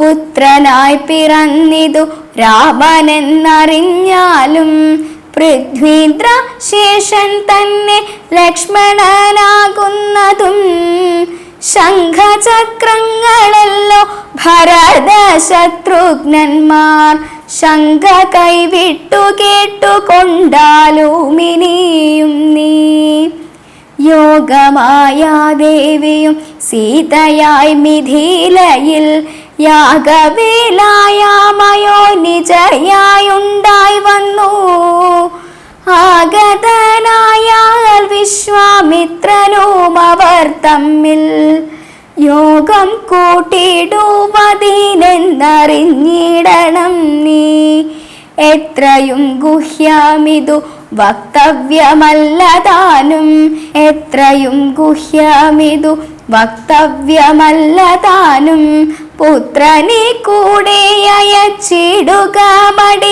പുത്രനായി പിറന്നിതു. രാമനെന്നറിഞ്ഞാലും പൃഥ്വീന്ദ്ര ശേഷൻ തന്നെ ലക്ഷ്മണനാകുന്നതും ശംഖചക്രങ്ങളല്ലോ ഭരത ശത്രുഘ്നന്മാർ ശംഖ കൈവിട്ടു കേട്ടുകൊണ്ടാലൂമിനിയും നീ. യോഗമായ ദേവിയും സീതയായി മിഥിലയിൽ യാഗവേലായാമയോ നിജയായുണ്ടായി വന്നു. ആഗതനായാൽ വിശ്വാമിത്രനും അവർ തമ്മിൽ യോഗം കൂട്ടിടുവതിനെന്നറിഞ്ഞിടണം നീ. എത്രയും ഗുഹ്യമിതു വക്തവ്യമല്ലതാനും എത്രയും ഗുഹ്യമിതു വക്തവ്യമല്ല ಪುತ್ರನೇ ಕೂಡೆಯ ಚಿಡುಗಾಮಡಿ